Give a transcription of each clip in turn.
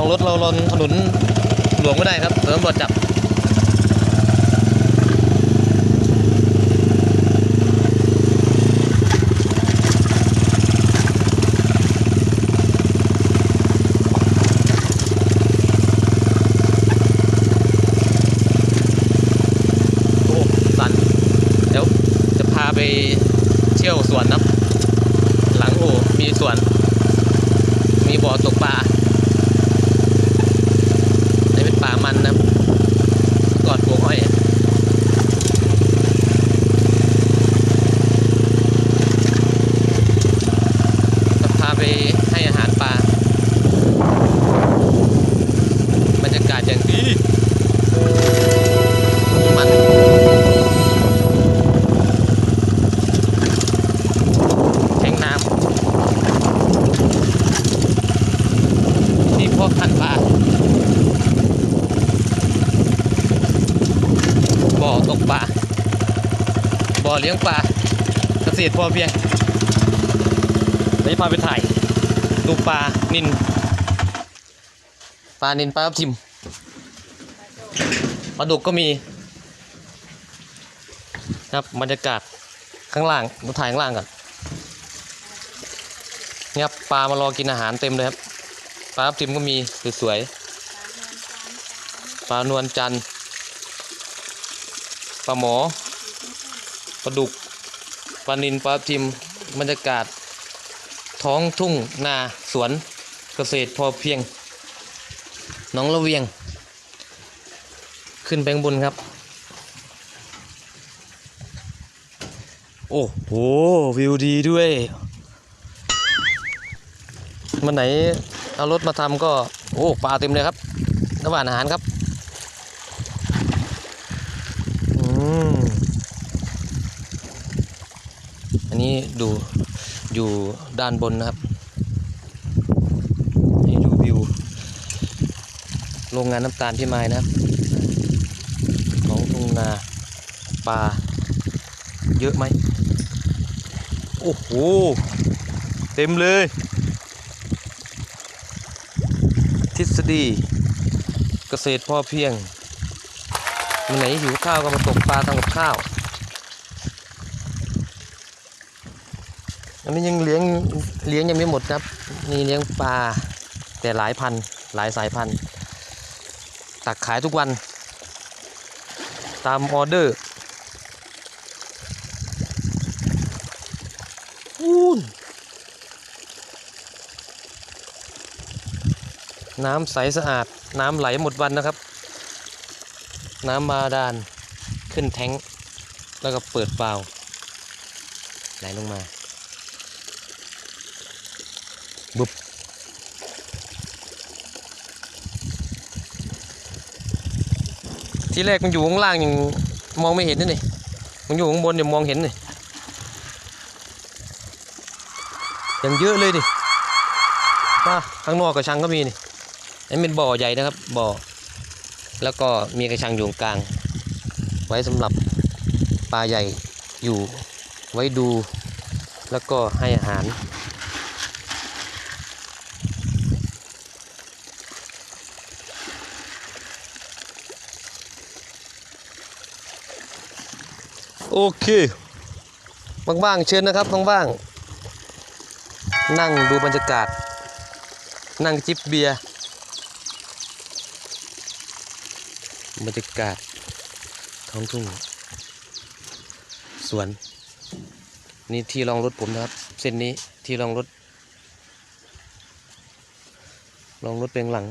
องรถเราลนถนนหลวงไม่ได้ครับเดี๋ยวตำรวจจับโอ้สันเดี๋ยวจะพาไปเที่ยวสวนนะหลังโอู่มีสวน มีบ่อตกปลานี่เป็นป่า มันนะก่อนปลูกอ้อย บ่อเลี้ยงปลาเกษตรพอเพียงนี่พาไปถ่าย ดูปลานินปลานินปลาทับทิมปลาดุกก็มีครับบรรยากาศข้างล่างเราถ่ายข้างล่างก่อนนี่ครับปลามารอกินอาหารเต็มเลยครับปลาทับทิมก็มีสวยๆปลานวลจันทร์ปลาหมอ ปลาดุกปลานินปลาทิมบรรยากาศ ท้องทุ่งนาสวนเกษตรพอเพียงน้องละเวียง ขึ้นไปข้างบนครับ โอ้โห วิวดีด้วยวันไหนเอารถมาทำก็ โอ้ปลาเต็มเลยครับน้ำหวานอาหารครับ อืมอั นี้ดูอยู่ด้านบนนะครับ ให้ดูวิว โรงงานน้ำตาลพี่ไม้นะครับท้องทุ่งนาปลาเยอะไหม โอ้โห เต็มเลย ทฤษฎี เกษตรพอเพียงวันไหนหิวข้าวก็มาตกปลาทำกับข้าว นนี้ยังเลี้ยงเลี้ยงยังไม่หมดครับนี่เลี้ยงปลาแต่หลายพันหลายสายพันธุ์ตักขายทุกวัน ตามออเดอร์อูนน้ำใสสะอาด น้ำไหลหมดวันนะครับ น้ำบาดาลขึ้นแท้ง แล้วก็เปิดเปล่าไหลลงมา บุบที่แรกมันอยู่ข้างล่างยังมองไม่เห็นนี่นี่มันอยู่ข้างบนเนี่ยมองเห็นนี่ยังเยอะเลยดิว่าข้างนอกกระชังก็มีนี่อันนี้เป็นบ่อใหญ่นะครับบ่อแล้วก็มีกระชังอยู่กลาง ไว้สำหรับปลาใหญ่อยู่ไว้ดู แล้วก็ให้อาหาร โอเคว่างๆเชิญนะครับว่างๆนั่งดูบรรยากาศ นั่งจิบเบียร์บรรยากาศ ท้องทุ่งสวน นี่ที่รองรถผมนะครับ เส้นนี้ที่รองรถรองรถเป็นหลัง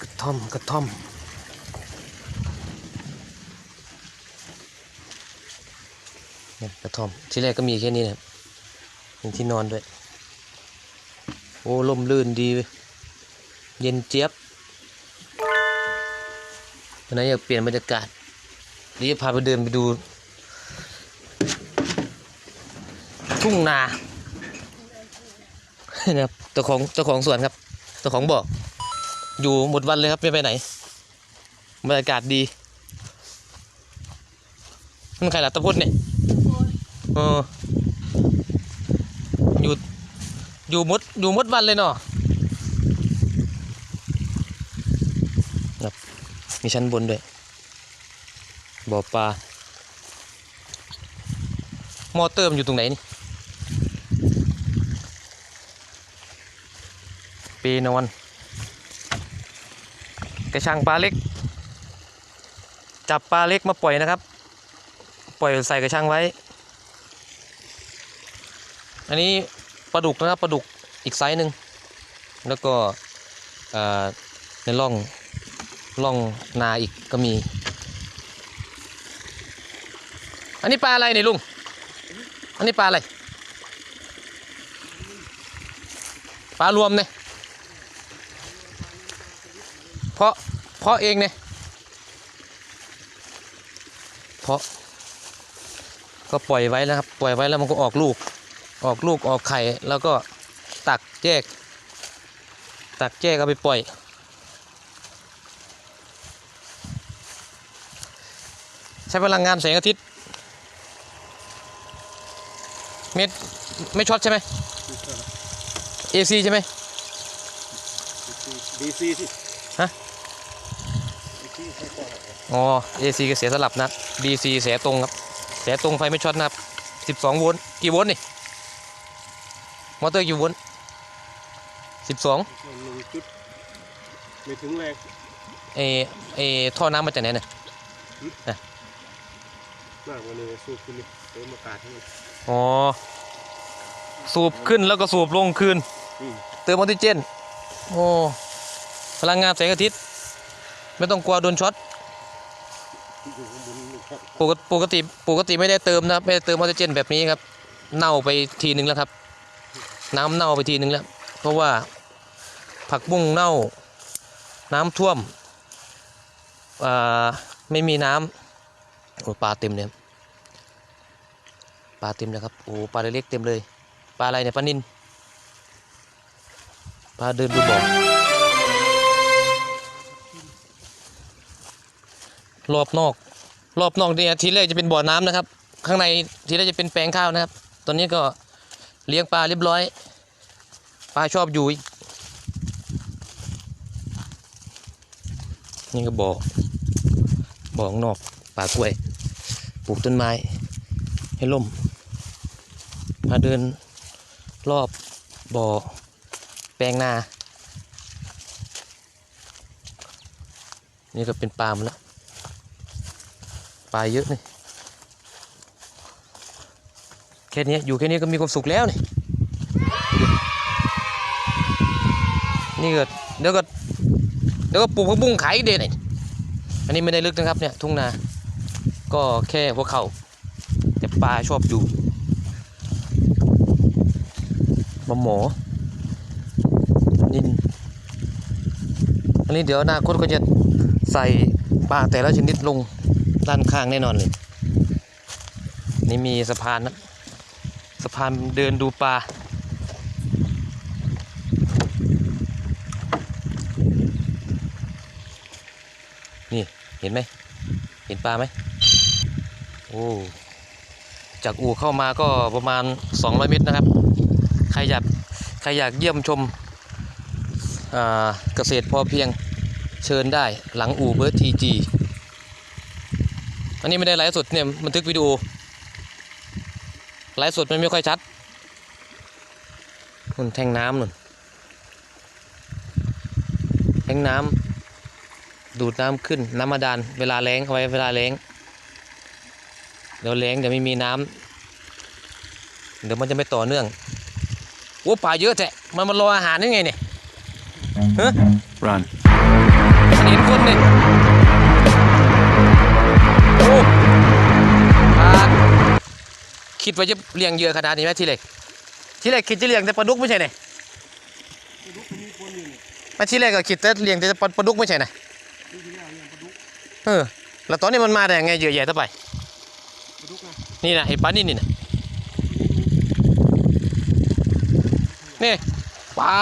กระท่อมกระท่อม กระท่อมที่แรกก็มีแค่นี้นะครับมีที่นอนด้วย โอ้ลมลื่นดี เย็นเจี๊ยบวันนี้นอยากเปลี่ยนบรรยากาศเดี๋ยวจะพาไปเดินไปดู ทุ่งนานะครับเจ้าของเจ้าของสวนครับเจ้าของบ่ออยู่หมดวันเลยครับไม่ไปไหน บรรยากาศดี มันใครล่ะตะพุดเนี่ย เอออยู่อยู่มดอยู่มดวันเลยเนาะครับมีชั้นบนด้วยบ่อปลาหม้อเติมอยู่ตรงไหนนี่เปนอนกระชังปลาเล็ก จับปลาเล็กมาปล่อยนะครับ ปล่อยใส่กระชังไว้ อันนี้ปลาดุกนะครับปลาดุกอีกไซส์หนึ่งแล้วก็ในร่องร่องนาอีกก็มี อันนี้ปลาอะไรเนี่ยลุง อันนี้ปลาอะไร ปลารวมเนี่ยเพราะเพราะเองเนี่ยเพราะก็ปล่อยไว้นะครับ ปล่อยไว้แล้วมันก็ออกลูก ออกลูกออกไข่แล้วก็ตักแยก ตักแยกเอาไปปล่อย ใช้พลังงานแสงอาทิตย์ เม็ดไม่ช็อตใช่ไหม AC ใช่ไหมดีซีสิฮะดีซีใช่ก่อนอ๋อ AC ก็เสียสลับนะ DC เสียตรงครับ เสียตรงไฟไม่ช็อตนะครับ 12 โวลต์ กี่โวลต์นี่ มอเตอร์กี่โวลต์12หนึ่งจุดไม่ถึงแรงเอเอท่อน้ำมาจากไหนเนี่ยมากกว่านี้สู้ขึ้นนี่เติมอากาศให้มันอ๋อ สูบขึ้นแล้วก็สูบลงคืนอืมเติมออกซิเจน โอ้ พลังงานแสงอาทิตย์ ไม่ต้องกลัวโดนช็อตอยู่ข้างบนนี่ครับปกติปกติปกติไม่ได้เติมนะครับ ไม่ได้เติมออกซิเจนแบบนี้ครับ เน่าไปทีนึงแล้วครับ น้ำเน่าไปทีนึงแล้ว เพราะว่าผักบุ้งเน่า น้ำท่วมไม่มีน้ำโอ้ปลาเต็มเลยปลาเต็มเลยครับโอ้ปลาเล็กๆเต็มเลยปลาอะไรเนี่ยปลานินปลาเดินดูบ่อรอบนอก รอบนอกเนี่ยทีแรกจะเป็นบ่อน้ำนะครับ ข้างในทีแรกจะเป็นแปลงข้าวนะครับ ตอนนี้ก็ เลี้ยงปลาเรียบร้อย ปลาชอบอยู่นี่ก็บ่อบ่อข้างนอกป่ากล้วย ปลูกต้นไม้ ให้ล่ม มาเดินรอบบ่อแปลงนา นี่ก็เป็นปลาหมดแล้วปลาเยอะนี่แค่นี้อยู่แค่นี้ก็มีความสุขแล้วนี่นี่ก็เดี๋ยวก็เดี๋ยวก็ปลูกผักบุ้งขายเด่นอันนี้ไม่ได้ลึกนะครับเนี่ยทุ่งนา ก็แค่หัวเข่าแต่ปลาชอบอยู่บะหมอนินอันนี้เดี๋ยวอนาคตก็จะใส่ปลาแต่ละชนิดลงด้านข้างแน่นอนเลย นี่มีสะพานนะะพานเดินดูปลานี่เห็นไหมเห็นปลาไหมโอ้จากอู่เข้ามาก็ประมาณ 200 เมตรนะครับ ใครอยากใครอยากเยี่ยมชมเกษตรพอเพียงเชิญได้หลังอู่เบิร์ดทีจีอันนี้ไม่ได้ไลฟ์สดเนี่ยบันทึกวิดีโอ ไลฟ์สดมันไม่ค่อยชัดนุ่นแทงน้ำนุ่นแทงน้ำดูดน้ำขึ้นน้ำมาดานเวลาแล้งเอาไว้เวลาแล้งเดี๋ยวแล้งเดี๋ยวไม่มีน้ำเดี๋ยวมันจะไม่ต่อเนื่องโอ้ป่าเยอะแท้มันมารออาหารได้ไงเนี่ยฮะรันมันเห็นคนเนี่ยโอ้ปลา คิดว่าจะเลี้ยงเยอะขนาดนี้ไหมทีแรกทีแรกคิดจะเลี้ยงแต่ปลาดุกไม่ใช่ไหนมาทีแรกก็คิดแต่เลี้ยงแต่ปลาปลาดุกไม่ใช่ไหนเออแล้วตอนนี้มันมาได้ยังไงเยอะแยะต่อไปนี่นะไอ้ปลานี่นี่นะนี่ปลา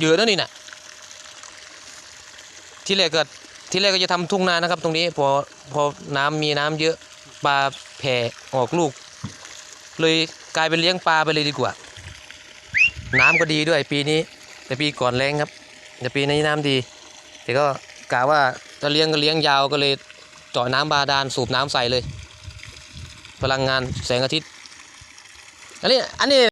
เยอะนะนี่นะที่แรกก็ที่แรกก็จะทำทุ่งนานะครับ ตรงนี้พอพอน้ำมีน้ำเยอะปลาแผ่ออกลูก เลยกลายเป็นเลี้ยงปลาไปเลยดีกว่า น้ำก็ดีด้วยปีนี้ แต่ปีก่อนแรงครับ แต่ปีนี้น้ำดี แต่ก็กะว่าจะเลี้ยงก็เลี้ยงยาวก็เลยเจาะน้ำบาดาลสูบน้ำใส่เลย พลังงานแสงอาทิตย์อันนี้อันนี้